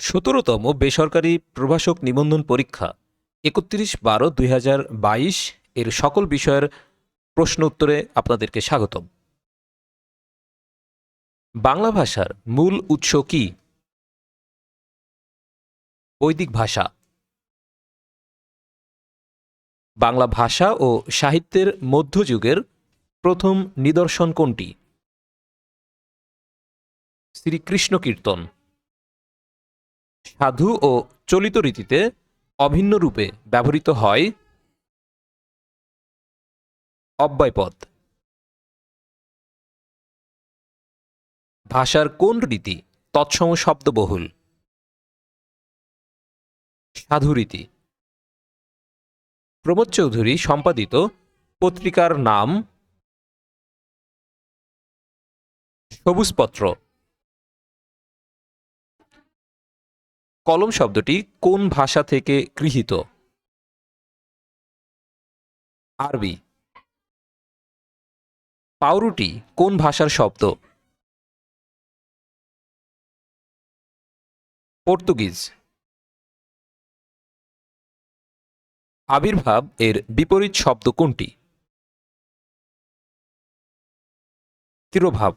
সতেরোতম বেসরকারি প্রভাষক নিবন্ধন পরীক্ষা, একত্রিশ বারো দুই এর সকল বিষয়ের প্রশ্ন উত্তরে আপনাদেরকে স্বাগতম। বাংলা ভাষার মূল উৎস কি? বৈদিক ভাষা। বাংলা ভাষা ও সাহিত্যের মধ্যযুগের প্রথম নিদর্শন কোনটি? শ্রীকৃষ্ণ কীর্তন সাধু ও চলিত রীতিতে অভিন্ন রূপে ব্যবহৃত হয় অব্যয়পদ। ভাষার কোন রীতি তৎসম শব্দবহুল? সাধুরীতি প্রমোদ চৌধুরী সম্পাদিত পত্রিকার নাম সবুজপত্র। কলম শব্দটি কোন ভাষা থেকে গৃহীত? আরবি। পাউরুটি কোন ভাষার শব্দ? পর্তুগিজ। আবির্ভাব এর বিপরীত শব্দ কোনটি? তিরোভাব।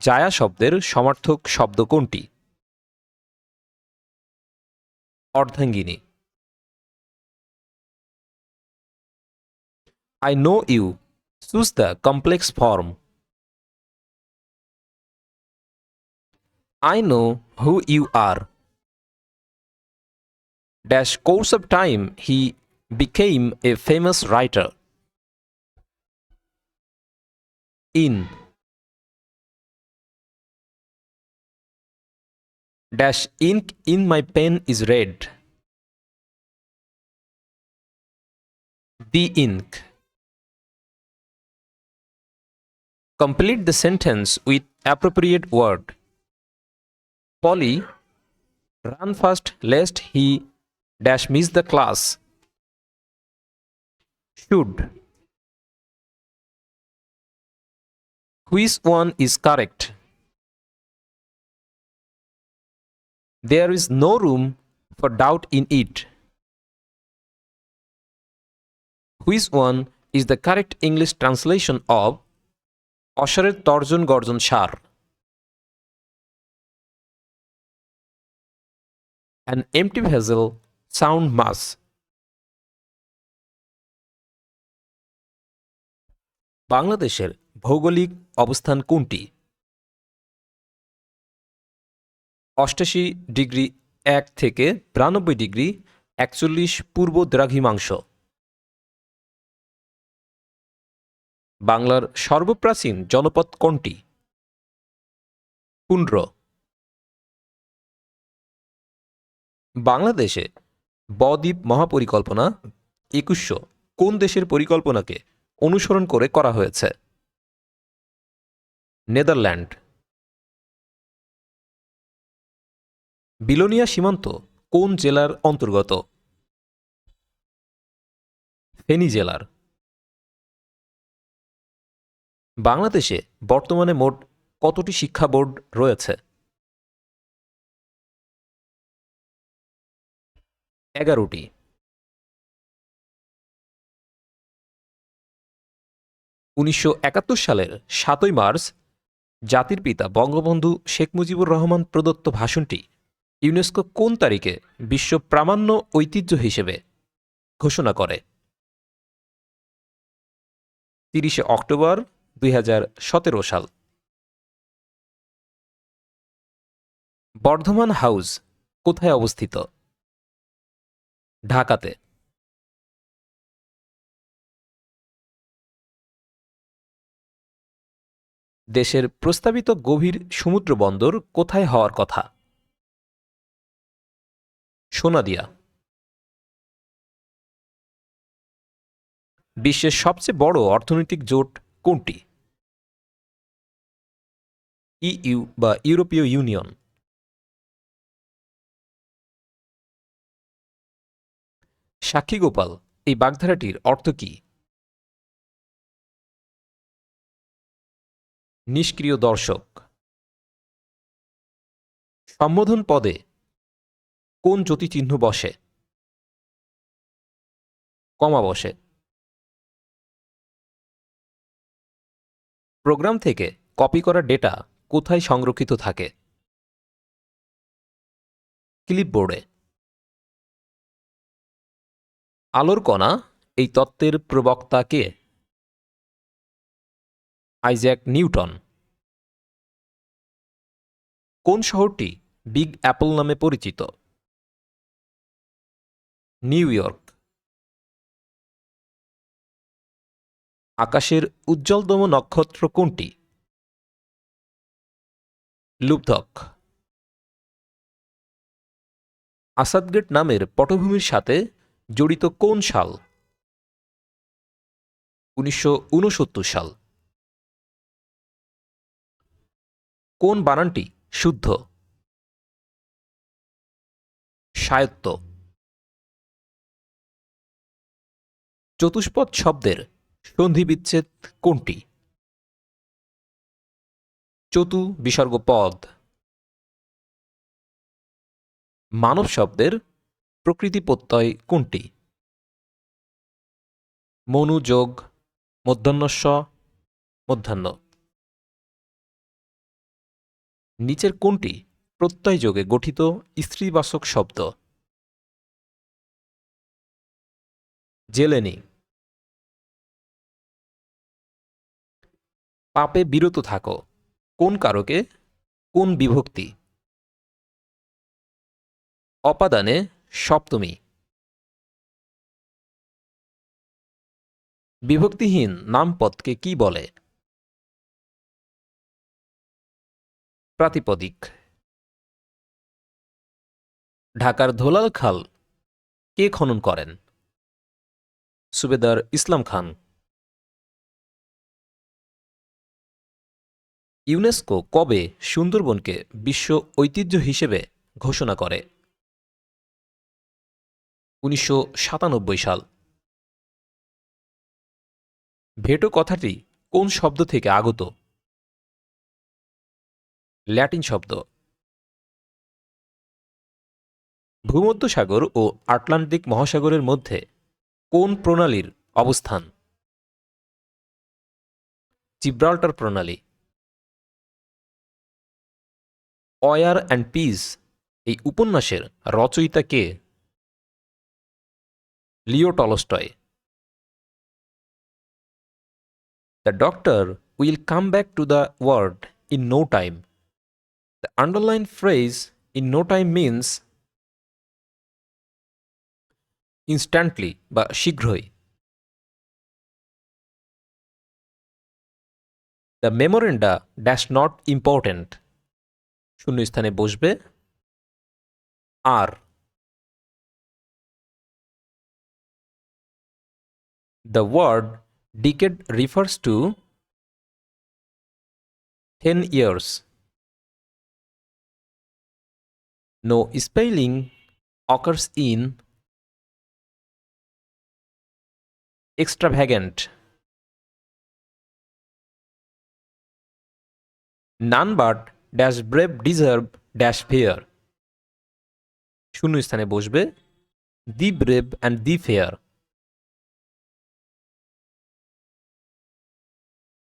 জায়া শব্দের সমার্থক শব্দ কোনটি? অর্ধাঙ্গিনী I know you. Choose the complex form. I know who you are. Dash course of time he became a famous writer. In dash ink in my pen is red. The ink. Complete the sentence with appropriate word. Polly, run fast lest he dash miss the class. Should. Which one is correct? There is no room for doubt in it. Which one is the correct English translation of অশারের তর্জন গর্জন সার An empty vessel sound mass বাংলাদেশের ভৌগোলিক অবস্থান কোনটি অষ্টাশি degree এক থেকে বিরানব্বই degree একচল্লিশ পূর্ব দ্রাঘিমাংশ। বাংলার সর্বপ্রাচীন জনপদ কোনটি? পুন্ড্র বাংলাদেশে বদ্বীপ মহাপরিকল্পনা একুশশো কোন দেশের পরিকল্পনাকে অনুসরণ করে করা হয়েছে? নেদারল্যান্ড। বিলোনিয়া সীমান্ত কোন জেলার অন্তর্গত? ফেনী জেলার। বাংলাদেশে বর্তমানে মোট কতটি শিক্ষা বোর্ড রয়েছে? এগারোটি। উনিশশো একাত্তর সালের সাতই মার্চ জাতির পিতা বঙ্গবন্ধু শেখ মুজিবুর রহমান প্রদত্ত ভাষণটি ইউনেস্কো কোন তারিখে বিশ্ব প্রামাণ্য ঐতিহ্য হিসেবে ঘোষণা করে? তিরিশে অক্টোবর দুই হাজার সতেরো সাল। বর্ধমান হাউস কোথায় অবস্থিত? ঢাকাতে। দেশের প্রস্তাবিত গভীর সমুদ্র বন্দর কোথায় হওয়ার কথা? সোনাদিয়া বিশ্বের সবচেয়ে বড় অর্থনৈতিক জোট কোনটি? ইইউ বা ইউরোপীয় ইউনিয়ন। সাক্ষীগোপাল, এই বাগধারাটির অর্থ কি? নিষ্ক্রিয় দর্শক। সম্বোধন পদে কোন জ্যোতিচিহ্ন বসে? কমা বসে। প্রোগ্রাম থেকে কপি করা ডেটা কোথায় সংরক্ষিত থাকে? ক্লিপবোর্ডে। আলোর কণা এই তত্ত্বের প্রবক্তা কে? Isaac Newton. কোন শহরটি বিগ অ্যাপল নামে পরিচিত? New York. আকাশের উজ্জ্বলতম নক্ষত্র কোনটি? লুপধক আসাদগেট নামের পটভূমির সাথে জড়িত কোন সাল? উনিশশো উনসত্তর সাল। কোন বানানটি শুদ্ধ? স্বায়ত্ত। চতুষ্পদ শব্দের সন্ধিবিচ্ছেদ কোনটি? চতু বিসর্গ পদ মানব শব্দের প্রকৃতি প্রত্যয় কোনটি মনুযোগ মধ্যাহ্নস্ব, মধ্যাহ্ন। নিচের কোনটি? প্রত্যয় যোগে গঠিত স্ত্রীবাচক শব্দ। জেলেনি। পাপে বিরত থাকো। কোন কারকে? কোন বিভক্তি? অপাদানে সপ্তমী। বিভক্তিহীন নামপদকে কি বলে? প্রাতিপদিক। ঢাকার ধোলাল খাল কে খনন করেন? সুবেদার ইসলাম খান। ইউনেস্কো কবে সুন্দরবনকে বিশ্ব ঐতিহ্য হিসেবে ঘোষণা করে? উনিশশো সাতানব্বই সাল। ভেটো কথাটি কোন শব্দ থেকে আগত? ল্যাটিন শব্দ। ভূমধ্যসাগর ও আটলান্টিক মহাসাগরের মধ্যে কোন প্রণালীর অবস্থান? জিব্রাল্টার প্রণালী। অয়ার অ্যান্ড পিস, এই উপন্যাসের রচয়িতা কে? Leo Tolstoy. The doctor will come back to the ward in no time. The underline phrase in no time means instantly বা শীঘ্রই। The memoranda dash not important শূন্যস্থানে বসবে আর The word decade refers to 10 years. No spelling occurs in extravagant. None but dash brave deserve dash fear. শূন্য স্থানে বসবে the brave and the fair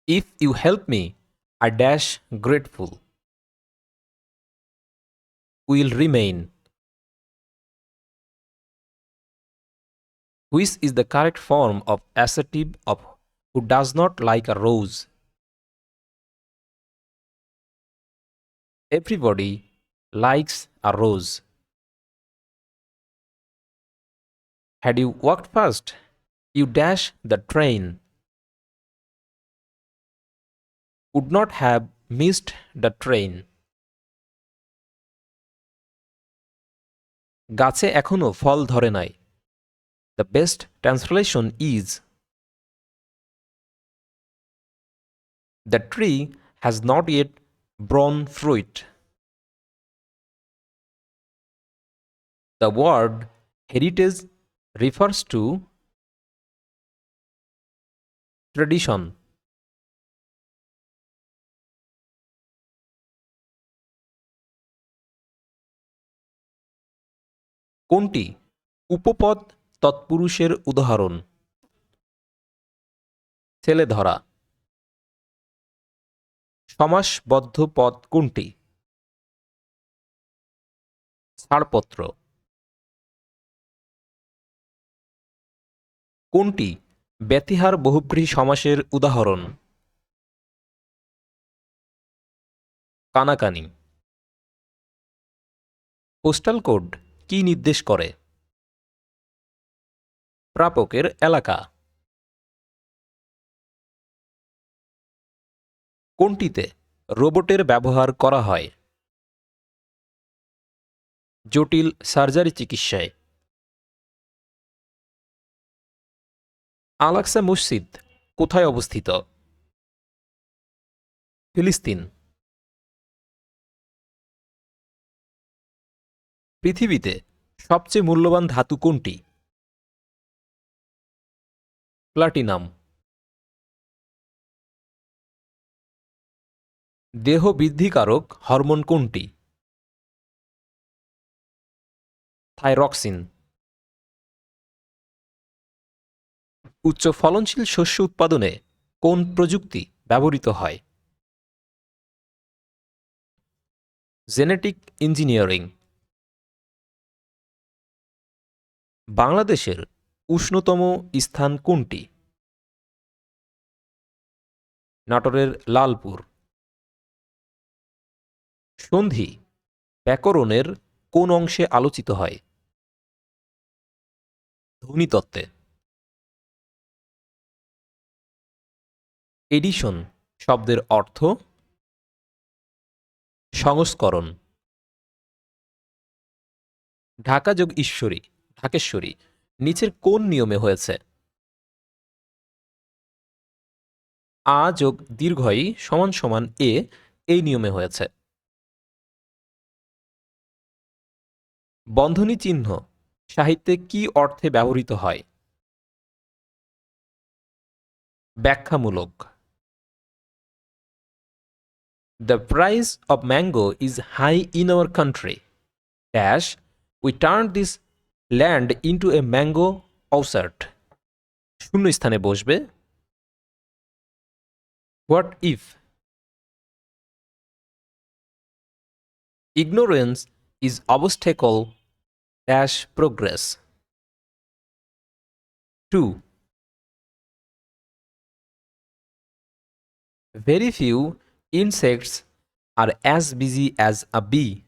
If you help me, I dash grateful. Will remain. Which is the correct form of assertive of who does not like a rose? Everybody likes a rose. Had you walked fast, you dash the train. would not have missed the train. গাছে এখনও ফল ধরে নাই the best translation is the tree has not yet fruit the word heritage refers to tradition কোনটি? উপপদ তৎপুরুষের উদাহরণ। ছেলে ধরা সমাসবদ্ধ পদ কোনটি? ছাড়পত্র। কোনটি ব্যতিহার বহুব্রীহি সমাসের উদাহরণ? কানাকানি। পোস্টাল কোড কি নির্দেশ করে? প্রাপকের এলাকা। কোনটিতে রোবটের ব্যবহার করা হয়? জটিল সার্জারি চিকিৎসায়। আলাক্সা মসজিদ কোথায় অবস্থিত? ফিলিস্তিন। পৃথিবীতে সবচেয়ে মূল্যবান ধাতু কোনটি? প্লাটিনাম। দেহ বৃদ্ধিকারক হরমোন কোনটি? থাইরক্সিন। উচ্চ ফলনশীল শস্য উৎপাদনে কোন প্রযুক্তি ব্যবহৃত হয়? Genetic engineering. বাংলাদেশের উষ্ণতম স্থান কোনটি? নাটোরের লালপুর। সন্ধি, ব্যাকরণের কোন অংশে আলোচিত হয়? ধ্বনিতত্ত্বে। এডিশন, শব্দের অর্থ। সংস্করণ। ঢাকা যোগ ঈশ্বরী, ঢাকেশ্বরী, নিচের কোন নিয়মে হয়েছে? আ যোগ দীর্ঘই সমান সমান এ, এই নিয়মে হয়েছে। বন্ধনী চিহ্ন, সাহিত্যে কি অর্থে ব্যবহৃত হয়? ব্যাখ্যামূলক। The price of mango is high in our country dash we turn this land into a mango orchard শূন্য স্থানে বসবে। What if ignorance is obstacle dash progress. 2. Very few insects are as busy as a bee.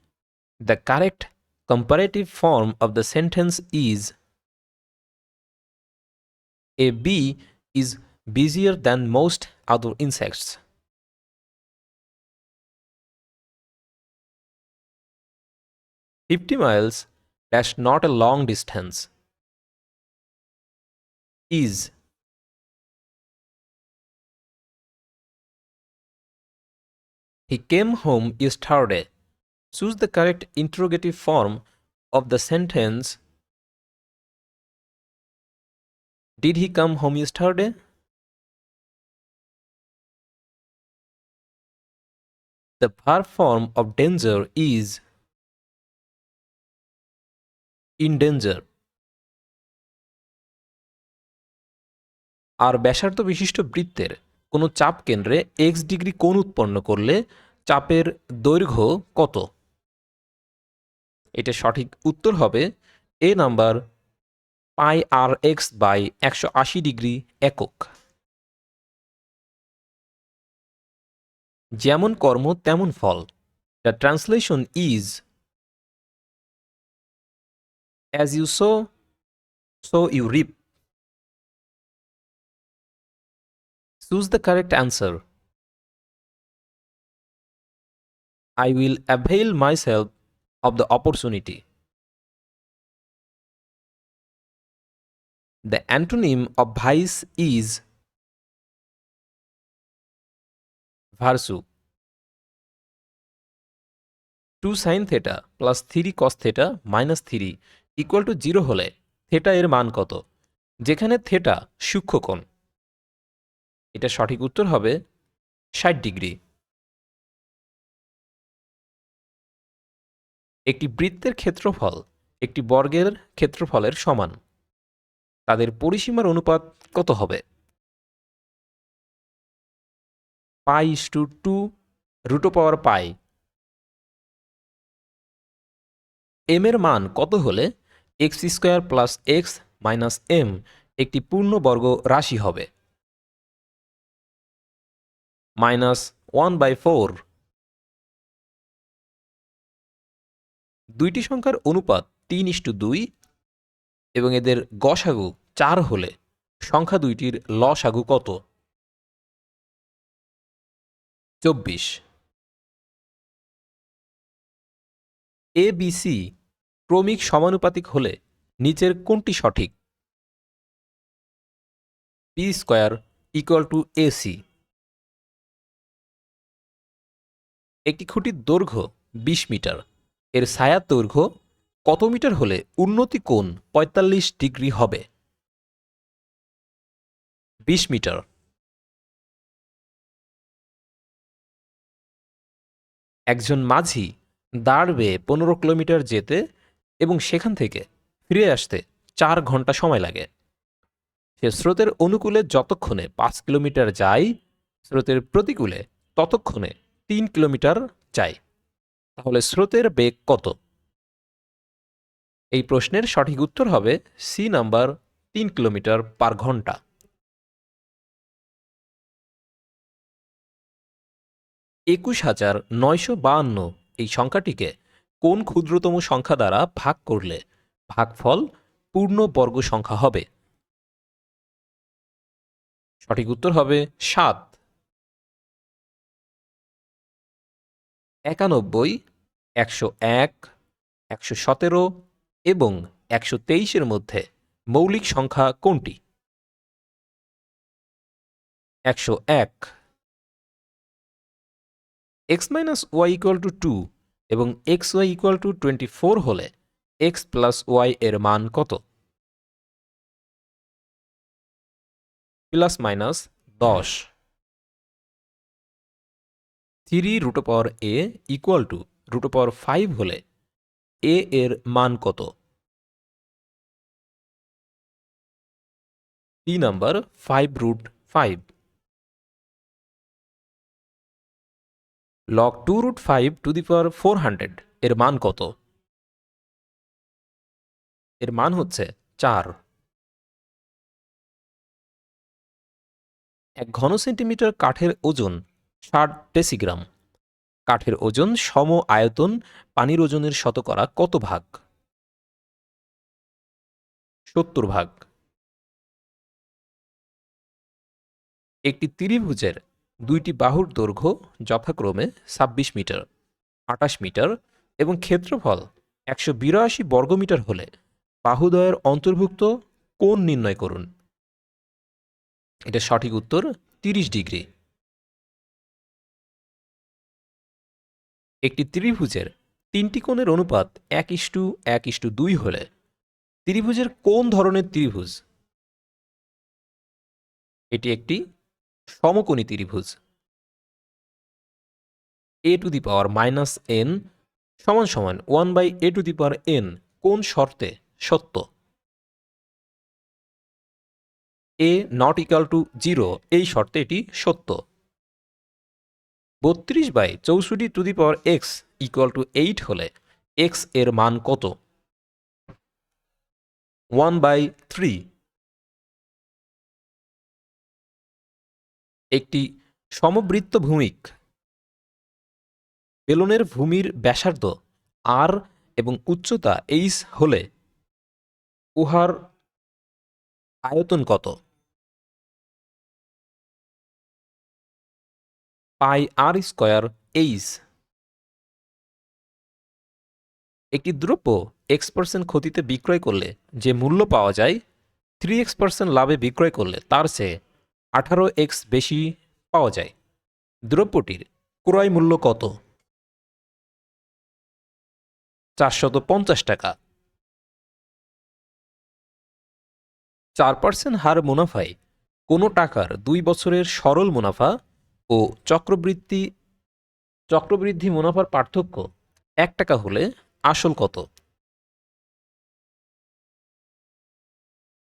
The correct comparative form of the sentence is A bee is busier than most other insects. Fifty miles dash not a long distance. Is He came home yesterday. Choose the correct interrogative form of the sentence. Did he come home yesterday? The verb form of danger is in danger. আর ব্যাসার্ধ বিশিষ্ট বৃত্তের কোনো চাপ কেন্দ্রে x degree কোণ উৎপন্ন করলে চাপের দৈর্ঘ্য কত? এটা সঠিক উত্তর হবে A number pi r x by একশো আশি ডিগ্রি একক। যেমন কর্ম, তেমন ফল। The translation is as you so so you reap Choose the correct answer. I will avail myself of the opportunity. The antonym of vice is virtue. 2 sin theta plus 3 cos theta minus 3 equal to 0 হলে theta এর মান কত? যেখানে theta সূক্ষ্মকোণ এটা সঠিক উত্তর হবে ষাট ডিগ্রি। একটি বৃত্তের ক্ষেত্রফল একটি বর্গের ক্ষেত্রফলের সমান। তাদের পরিসীমার অনুপাত কত হবে? Pi two two Ruto power pi. M এর মান কত হলে x square plus x minus M একটি পূর্ণবর্গ রাশি হবে। Minus one by four. দুইটি সংখ্যার অনুপাত তিন ইস্টু দুই এবং এদের গসাগু চার হলে সংখ্যা দুইটির লসাগু কত? চব্বিশ। এ বি সি ক্রমিক সমানুপাতিক হলে নিচের কোনটি সঠিক? P square equal to AC একটি খুঁটির দৈর্ঘ্য বিশ মিটার। এর ছায়ার দৈর্ঘ্য কত মিটার হলে উন্নতি কোণ পঁয়তাল্লিশ ডিগ্রি হবে? বিশ মিটার। একজন মাঝি দাঁড় বেয়ে পনেরো কিলোমিটার যেতে এবং সেখান থেকে ফিরে আসতে চার ঘণ্টা সময় লাগে। সে স্রোতের অনুকূলে যতক্ষণে পাঁচ কিলোমিটার যায় স্রোতের প্রতিকূলে ততক্ষণে তিন কিলোমিটার যায় তাহলে স্রোতের বেগ কত? এই প্রশ্নের সঠিক উত্তর হবে সি নাম্বার তিন কিলোমিটার পার ঘণ্টা। একুশ হাজার নয়শো বাহান্ন এই সংখ্যাটিকে কোন ক্ষুদ্রতম সংখ্যা দ্বারা ভাগ করলে ভাগফল পূর্ণ বর্গ সংখ্যা হবে? সঠিক উত্তর হবে সাত। একানব্বই, একশো এক, একশো সতেরো এবং একশো তেইশের মধ্যে মৌলিক সংখ্যা কোনটি? একশো এক। X minus y equal to two এবং x y equal to twenty four হলে এক্স প্লাস ওয়াই এর মান কত? প্লাস মাইনাস দশ। থ্রি রুটো power a equal to Ruto power five হলে এ এর মান কত? তিন number five root five log two root five to the power four hundred এর মান কত? এর মান হচ্ছে চার। এক ঘন সেন্টিমিটার কাঠের ওজন ষাট ডেসিগ্রাম। কাঠের ওজন সম আয়তন পানির ওজনের শতকরা কত ভাগ? সত্তর ভাগ। একটি ত্রিভুজের দুইটি বাহুর দৈর্ঘ্য যথাক্রমে ছাব্বিশ মিটার, আটাশ মিটার এবং ক্ষেত্রফল একশো বিরাশি বর্গমিটার হলে বাহুদয়ের অন্তর্ভুক্ত কোণ নির্ণয় করুন। এটা সঠিক উত্তর তিরিশ ডিগ্রি। একটি ত্রিভুজের তিনটি কোণের অনুপাত এক ইস্টু এক ইস্টু দুই হলে ত্রিভুজের কোন ধরনের ত্রিভুজ? এটি একটি সমকোণী ত্রিভুজ। A to the power minus n সমান সমান one by a to the power n কোন শর্তে সত্য? A not equal to zero এই শর্তে এটি সত্য। বত্রিশ বাই চৌষট্টি to the power x equal to eight হলে এক্সের মান কত? ওয়ান বাই থ্রি একটি সমবৃত্ত ভূমিক। বেলনের ভূমির ব্যাসার্ধ আর এবং উচ্চতা এইচ হলে উহার আয়তন কত? পাই আর স্কয়ার এইচ একটি দ্রব্য এক্স পার্সেন্ট ক্ষতিতে বিক্রয় করলে যে মূল্য পাওয়া যায় থ্রি এক্স পার্সেন্ট লাভে বিক্রয় করলে তার চেয়ে আঠারো এক্স বেশি পাওয়া যায়। দ্রব্যটির ক্রয় মূল্য কত? চারশত পঞ্চাশ টাকা। চার পার্সেন্ট হার মুনাফায় কোনো টাকার দুই বছরের সরল মুনাফা ও চক্রবৃদ্ধি চক্রবৃদ্ধি মুনাফার পার্থক্য এক টাকা হলে আসল কত?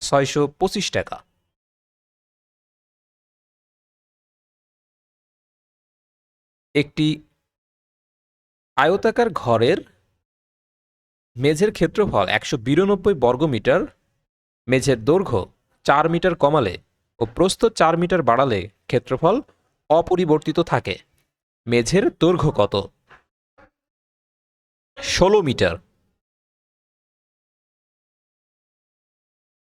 ছয়শো পঁচিশ টাকা। একটি আয়তাকার ঘরের মেঝের ক্ষেত্রফল একশো বিরানব্বই বর্গমিটার মেঝের দৈর্ঘ্য চার মিটার কমালে ও প্রস্থ চার মিটার বাড়ালে ক্ষেত্রফল অপরিবর্তিত থাকে। মেঝের দৈর্ঘ্য কত? ষোলো মিটার।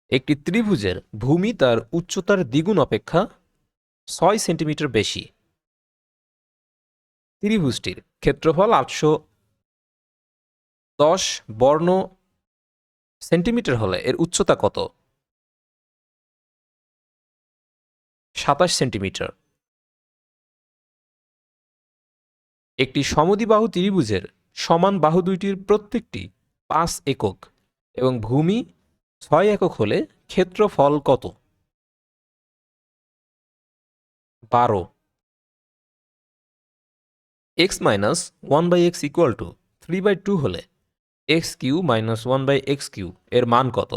একটি ত্রিভুজের ভূমি তার উচ্চতার দ্বিগুণ অপেক্ষা ছয় সেন্টিমিটার বেশি। ত্রিভুজটির ক্ষেত্রফল আটশো দশ বর্ণ সেন্টিমিটার হলে এর উচ্চতা কত? সাতাশ সেন্টিমিটার। একটি সমদিবাহু ত্রিভুজের সমান বাহু দুইটির প্রত্যেকটি পাঁচ একক এবং ভূমি ছয় একক হলে ক্ষেত্রফল কত? বারো। X minus one by x equal to three by two হলে x cube minus one by x cube এর মান কত?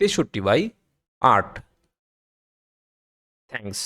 তেষট্টি বাই আট। থ্যাংকস